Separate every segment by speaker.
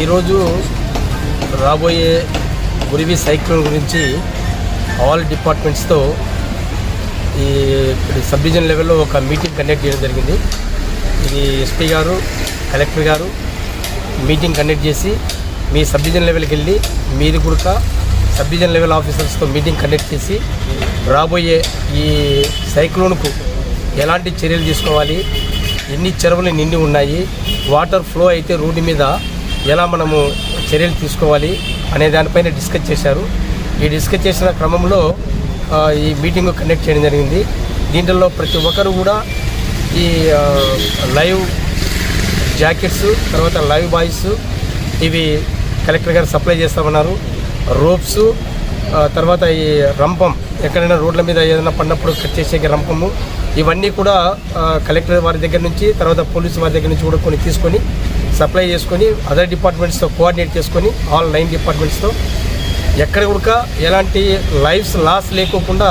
Speaker 1: ఈరోజు రాబోయే గురివి సైక్లోన్ గురించి ఆల్ డిపార్ట్మెంట్స్తో ఈ ఇప్పుడు సబ్ డివిజన్ లెవెల్లో ఒక మీటింగ్ కండక్ట్ చేయడం జరిగింది. ఇది ఎస్పీ గారు కలెక్టర్ గారు మీటింగ్ కండక్ట్ చేసి మీ సబ్ డివిజన్ లెవెల్కి వెళ్ళి మీరు కూడా సబ్ డివిజన్ లెవెల్ ఆఫీసర్స్తో మీటింగ్ కండక్ట్ చేసి రాబోయే ఈ సైక్లోన్కు ఎలాంటి చర్యలు తీసుకోవాలి ఎన్ని చెరువులు నిండి ఉన్నాయి వాటర్ ఫ్లో అయితే రోడ్డు మీద ఎలా మనము చర్యలు తీసుకోవాలి అనే దానిపైన డిస్కస్ చేశారు. ఈ డిస్కస్ చేసిన క్రమంలో ఈ మీటింగ్ కండక్ట్ చేయడం జరిగింది. దీంట్లో ప్రతి ఒక్కరు కూడా ఈ లైవ్ జాకెట్స్ తర్వాత లైవ్ బాయ్స్ ఇవి కలెక్టర్ గారు సప్లై చేస్తామన్నారు. రోప్స్ తర్వాత ఈ రంపం ఎక్కడైనా రోడ్ల మీద ఏదైనా పడినప్పుడు కట్ చేసే రంపము ఇవన్నీ కూడా కలెక్టర్ వారి దగ్గర నుంచి తర్వాత పోలీసు వారి దగ్గర నుంచి కూడా కొన్ని తీసుకొని సప్లై చేసుకొని అదర్ డిపార్ట్మెంట్స్తో కోఆర్డినేట్ చేసుకొని ఆల్ నైన్ డిపార్ట్మెంట్స్తో ఎక్కడ కూడా ఎలాంటి లైఫ్స్ లాస్ లేకోకుండా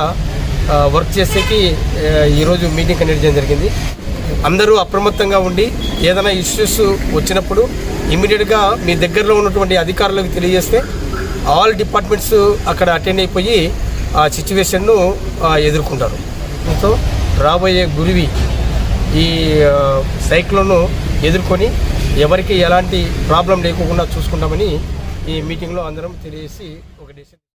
Speaker 1: వర్క్ చేసేకి ఈరోజు మీటింగ్ కండక్ట్ చేయడం జరిగింది. అందరూ అప్రమత్తంగా ఉండి ఏదైనా ఇష్యూస్ వచ్చినప్పుడు ఇమీడియట్గా మీ దగ్గరలో ఉన్నటువంటి అధికారులకు తెలియజేస్తే ఆల్ డిపార్ట్మెంట్స్ అక్కడ అటెండ్ అయిపోయి ఆ సిచ్యువేషన్ను ఎదుర్కొంటారు. సో రాబోయే గురివి ఈ ఆ, సైక్లోన్ను ఎదుర్కొని ఎవరికి ఎలాంటి ప్రాబ్లం లేకుండా చూసుకుంటామని ఈ మీటింగ్లో అందరం తెలియజేసి ఒక డెసిషన్